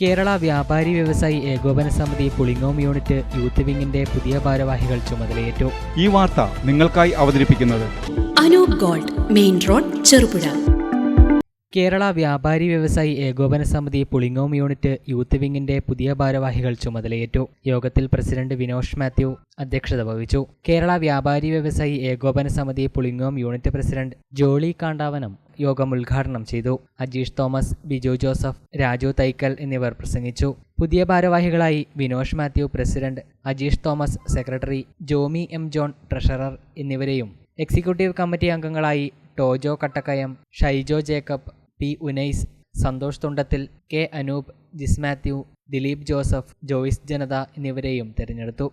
കേരള വ്യാപാരി വ്യവസായി ഏകോപന സമിതി പുളിങ്ങോം യൂണിറ്റ് യൂത്ത് വിങ്ങിന്റെ പുതിയ ഭാരവാഹികൾ ചുമതലയേറ്റു. ഈ വാർത്ത നിങ്ങൾക്കായി അവതരിപ്പിക്കുന്നത് Anoop gold main road Cherupuzha. Kerala വ്യാപാരി വ്യവസായി ഏകോപന സമിതി പുളിങ്ങോം യൂണിറ്റ് യൂത്ത് വിങ്ങിന്റെ പുതിയ ഭാരവാഹികൾ ചുമതലയേറ്റു. യോഗത്തിൽ പ്രസിഡന്റ് വിനോഷ് മാത്യു അധ്യക്ഷത വഹിച്ചു. കേരള വ്യാപാരി വ്യവസായി ഏകോപന സമിതി പുളിങ്ങോം യൂണിറ്റ് പ്രസിഡന്റ് ജോളി കാണ്ടാവനം യോഗം ഉദ്ഘാടനം ചെയ്തു. അജീഷ് തോമസ് ബിജു ജോസഫ് രാജു തൈക്കൽ എന്നിവർ പ്രസംഗിച്ചു. പുതിയ ഭാരവാഹികളായി Vinosh Mathew president Ajeesh Thomas secretary Jomy M John treasurer എന്നിവരെയും. എക്സിക്യൂട്ടീവ് കമ്മിറ്റി അംഗങ്ങളായി ടോജോ കട്ടക്കയം ഷൈജോ ജേക്കബ് പി ഉനൈസ് സന്തോഷ് തുണ്ടത്തിൽ കെ അനൂപ് ജിസ് മാത്യു ദിലീപ് ജോസഫ് ജോയിസ് ജനത എന്നിവരെയും തെരഞ്ഞെടുത്തു.